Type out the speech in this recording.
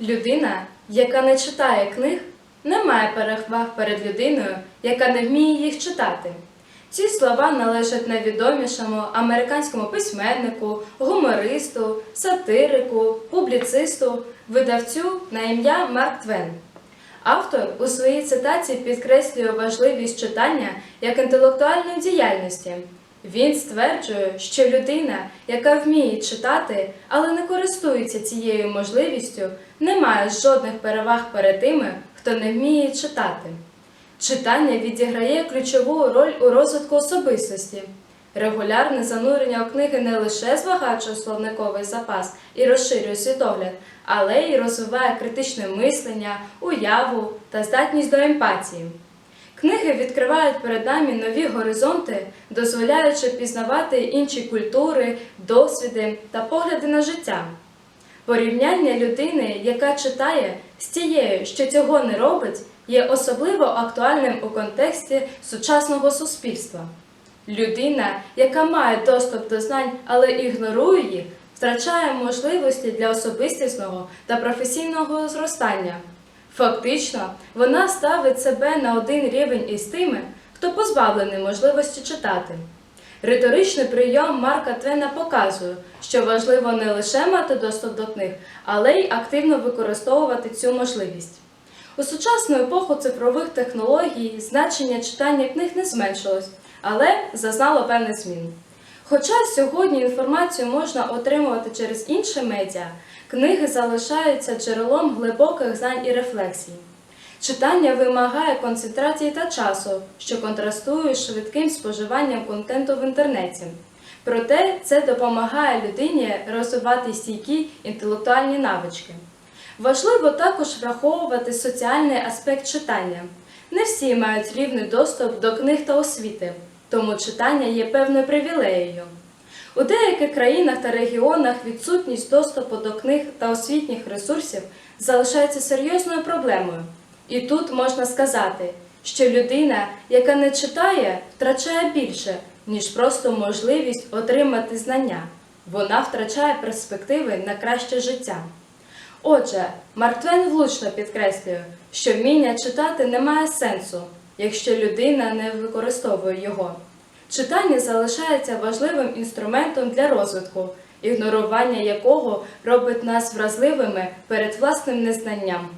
Людина, яка не читає книг, не має переваг перед людиною, яка не вміє їх читати. Ці слова належать найвідомішому американському письменнику, гумористу, сатирику, публіцисту, видавцю на ім'я Марк Твен. Автор у своїй цитаті підкреслює важливість читання як інтелектуальної діяльності. Він стверджує, що людина, яка вміє читати, але не користується цією можливістю, не має жодних переваг перед тими, хто не вміє читати. Читання відіграє ключову роль у розвитку особистості. Регулярне занурення у книги не лише збагачує словниковий запас і розширює світогляд, але й розвиває критичне мислення, уяву та здатність до емпатії. Книги відкривають перед нами нові горизонти, дозволяючи пізнавати інші культури, досвіди та погляди на життя. Порівняння людини, яка читає, з тією, що цього не робить, є особливо актуальним у контексті сучасного суспільства. Людина, яка має доступ до знань, але ігнорує їх, втрачає можливості для особистісного та професійного зростання. Фактично, вона ставить себе на один рівень із тими, хто позбавлений можливості читати. Риторичний прийом Марка Твена показує, що важливо не лише мати доступ до книг, але й активно використовувати цю можливість. У сучасну епоху цифрових технологій значення читання книг не зменшилось, але зазнало певних змін. Хоча сьогодні інформацію можна отримувати через інші медіа, книги залишаються джерелом глибоких знань і рефлексій. Читання вимагає концентрації та часу, що контрастує з швидким споживанням контенту в інтернеті. Проте це допомагає людині розвивати стійкі інтелектуальні навички. Важливо також враховувати соціальний аспект читання. Не всі мають рівний доступ до книг та освіти, тому читання є певною привілеєю. У деяких країнах та регіонах відсутність доступу до книг та освітніх ресурсів залишається серйозною проблемою. І тут можна сказати, що людина, яка не читає, втрачає більше, ніж просто можливість отримати знання. Вона втрачає перспективи на краще життя. Отже, Марк Твен влучно підкреслює, що вміння читати не має сенсу, якщо людина не використовує його. Читання залишається важливим інструментом для розвитку, ігнорування якого робить нас вразливими перед власним незнанням.